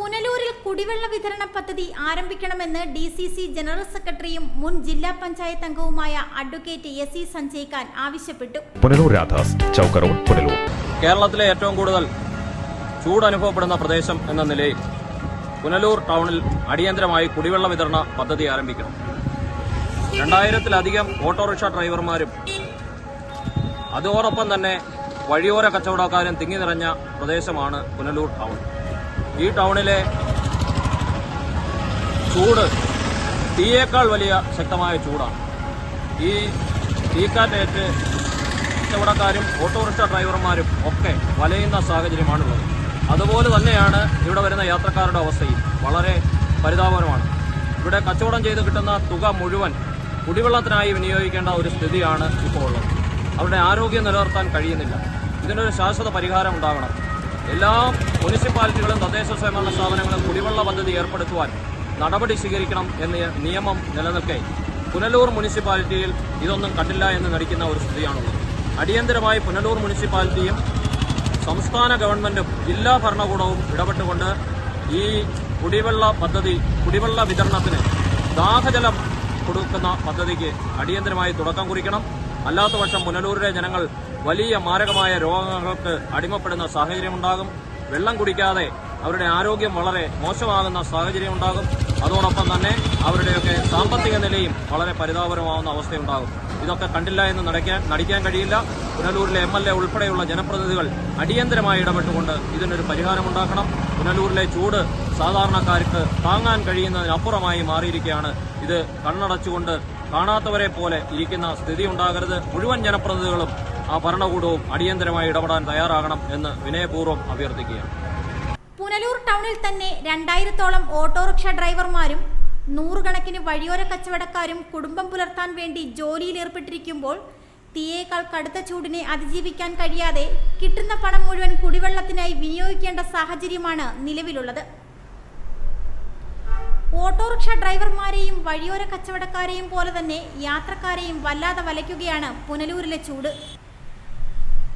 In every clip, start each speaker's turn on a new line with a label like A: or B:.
A: പുനലൂരിൽ കുടിവെള്ള വിതരണ പദ്ധതി ആരംഭിക്കണമെന്ന് ഡി സി സി ജനറൽ സെക്രട്ടറിയും മുൻ ജില്ലാ പഞ്ചായത്ത് അംഗവുമായ advocate S E Sanjay Khan ആവശ്യപ്പെട്ടു.
B: പുനലൂർ രാധാസ് ചൗക്കറോഡ് പുനലൂർ.
C: കേരളത്തിലെ ഏറ്റവും കൂടുതൽ ചൂട് അനുഭവപ്പെടുന്ന പ്രദേശം എന്ന നിലയിൽ പുനലൂർ ടൗണിൽ അടിയന്തരമായി കുടിവെള്ള വിതരണ പദ്ധതി ആരംഭിക്കണം. രണ്ടായിരത്തിലധികം ഓട്ടോറിക്ഷ ഡ്രൈവർമാരും അതോടൊപ്പം തന്നെ വഴിയോര കച്ചവടക്കാരും തിങ്ങി നിറഞ്ഞ പ്രദേശമാണ് പുനലൂർ ടൗൺ. ഈ ടൗണിലെ ചൂട് തീയേക്കാൾ വലിയ ശക്തമായ ചൂടാണ്. ഈ തീക്കാറ്റേറ്റ് കച്ചവടക്കാരും ഓട്ടോറിക്ഷ ഡ്രൈവർമാരും ഒക്കെ വലയുന്ന സാഹചര്യമാണുള്ളത്. അതുപോലെ തന്നെയാണ് ഇവിടെ വരുന്ന യാത്രക്കാരുടെ അവസ്ഥയും വളരെ പരിതാപകരമാണ്. ഇവിടെ കച്ചവടം ചെയ്ത് കിട്ടുന്ന തുക മുഴുവൻ കുടിവെള്ളത്തിനായി വിനിയോഗിക്കേണ്ട ഒരു സ്ഥിതിയാണ് ഇപ്പോൾ ഉള്ളത്. അവരുടെ ആരോഗ്യം നിലനിർത്താൻ കഴിയുന്നില്ല. ഇതിനൊരു ശാശ്വത പരിഹാരം ഉണ്ടാകണം. എല്ലാ മുനിസിപ്പാലിറ്റികളും തദ്ദേശ സ്വയംഭരണ സ്ഥാപനങ്ങളും കുടിവെള്ള പദ്ധതി ഏർപ്പെടുത്തുവാൻ നടപടി സ്വീകരിക്കണം എന്ന നിയമം നിലനിൽക്കെ പുനലൂർ മുനിസിപ്പാലിറ്റിയിൽ ഇതൊന്നും കണ്ടില്ല എന്ന് നടിക്കുന്ന ഒരു സ്ഥിതിയാണുള്ളത്. അടിയന്തരമായി പുനലൂർ മുനിസിപ്പാലിറ്റിയും സംസ്ഥാന ഗവൺമെന്റും ജില്ലാ ഭരണകൂടവും ഇടപെട്ടുകൊണ്ട് ഈ കുടിവെള്ള പദ്ധതി കുടിവെള്ള വിതരണത്തിന് ദാഹജലം കൊടുക്കുന്ന പദ്ധതിക്ക് അടിയന്തരമായി തുടക്കം കുറിക്കണം. അല്ലാത്തപക്ഷം പുനലൂരിലെ ജനങ്ങൾ വലിയ മാരകമായ രോഗങ്ങൾക്ക് അടിമപ്പെടുന്ന സാഹചര്യമുണ്ടാകും. വെള്ളം കുടിക്കാതെ അവരുടെ ആരോഗ്യം വളരെ മോശമാകുന്ന സാഹചര്യം ഉണ്ടാകും. അതോടൊപ്പം തന്നെ അവരുടെയൊക്കെ സാമ്പത്തിക നിലയും വളരെ പരിതാപകരമാവുന്ന അവസ്ഥയുണ്ടാകും. ഇതൊക്കെ കണ്ടില്ല എന്ന് നടക്കാൻ നടിക്കാൻ കഴിയില്ല. പുനലൂരിലെ എം എൽ എ ഉൾപ്പെടെയുള്ള ജനപ്രതിനിധികൾ അടിയന്തരമായി ഇടപെട്ടുകൊണ്ട് ഇതിനൊരു പരിഹാരമുണ്ടാക്കണം പുനലൂരിലെ ചൂട് സാധാരണക്കാർക്ക് താങ്ങാൻ കഴിയുന്നതിനപ്പുറമായി മാറിയിരിക്കുകയാണ്. ഇത് കണ്ണടച്ചുകൊണ്ട് കാണാത്തവരെ പോലെ ഇരിക്കുന്ന സ്ഥിതി ഉണ്ടാകരുത്. മുഴുവൻ ജനപ്രതിനിധികളും ആ ഭരണകൂടവും അടിയന്തരമായി ഇടപെടാൻ തയ്യാറാകണം എന്ന് വിനയപൂർവം അഭ്യർത്ഥിക്കുകയാണ്.
A: പുനലൂർ ടൗണിൽ തന്നെ രണ്ടായിരത്തോളം ഓട്ടോറിക്ഷ ഡ്രൈവർമാരും നൂറുകണക്കിന് വഴിയോര കച്ചവടക്കാരും കുടുംബം പുലർത്താൻ വേണ്ടി ജോലിയിൽ ഏർപ്പെട്ടിരിക്കുമ്പോൾ തീയേക്കാൾ കടുത്ത ചൂടിനെ അതിജീവിക്കാൻ കഴിയാതെ കിട്ടുന്ന പണം മുഴുവൻ കുടിവെള്ളത്തിനായി വിനിയോഗിക്കേണ്ട സാഹചര്യമാണ് നിലവിലുള്ളത്. ഓട്ടോറിക്ഷ ഡ്രൈവർമാരെയും വഴിയോര കച്ചവടക്കാരെയും പോലെ തന്നെ യാത്രക്കാരെയും വല്ലാതെ വലയ്ക്കുകയാണ് പുനലൂരിലെ ചൂട്.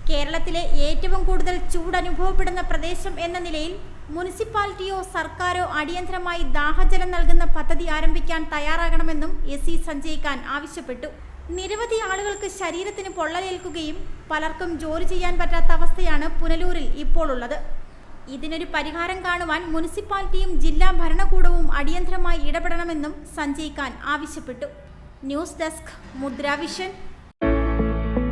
A: കേരളത്തിലെ ഏറ്റവും കൂടുതൽ ചൂട് അനുഭവപ്പെടുന്ന പ്രദേശം എന്ന നിലയിൽ മുനിസിപ്പാലിറ്റിയോ സർക്കാരോ അടിയന്തരമായി ദാഹജലം നൽകുന്ന പദ്ധതി ആരംഭിക്കാൻ തയ്യാറാകണമെന്നും എസ് സി സഞ്ജയ് ഖാൻ ആവശ്യപ്പെട്ടു. നിരവധി ആളുകൾക്ക് ശരീരത്തിന് പൊള്ളലേൽക്കുകയും പലർക്കും ജോലി ചെയ്യാൻ പറ്റാത്ത അവസ്ഥയാണ് പുനലൂരിൽ ഇപ്പോൾ ഉള്ളത്. ഇതിനൊരു പരിഹാരം കാണുവാൻ മുനിസിപ്പാലിറ്റിയും ജില്ലാ ഭരണകൂടവും അടിയന്തരമായി ഇടപെടണമെന്നും സഞ്ജയ് ഖാൻ ആവശ്യപ്പെട്ടു. News desk Mudravision